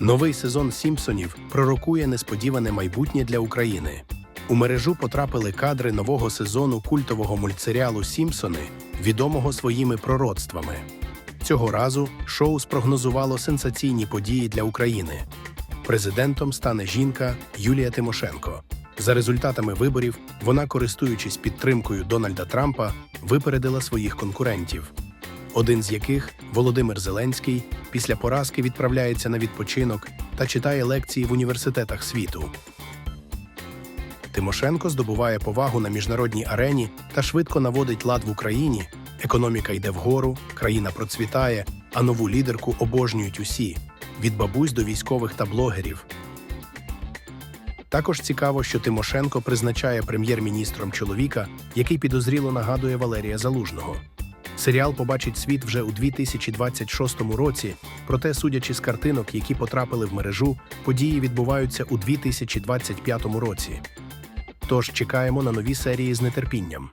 Новий сезон Сімпсонів пророкує несподіване майбутнє для України. У мережу потрапили кадри нового сезону культового мультсеріалу Сімпсони, відомого своїми пророцтвами. Цього разу шоу спрогнозувало сенсаційні події для України. Президентом стане жінка Юлія Тимошенко. За результатами виборів, вона, користуючись підтримкою Дональда Трампа, випередила своїх конкурентів. Один з яких, Володимир Зеленський, після поразки відправляється на відпочинок та читає лекції в університетах світу. Тимошенко здобуває повагу на міжнародній арені та швидко наводить лад в Україні. Економіка йде вгору, країна процвітає, а нову лідерку обожнюють усі від бабусь до військових та блогерів. Також цікаво, що Тимошенко призначає прем'єр-міністром чоловіка, який підозріло нагадує Валерія Залужного. Серіал побачить світ вже у 2026 році, проте, судячи з картинок, які потрапили в мережу, події відбуваються у 2025 році. Тож чекаємо на нові серії з нетерпінням.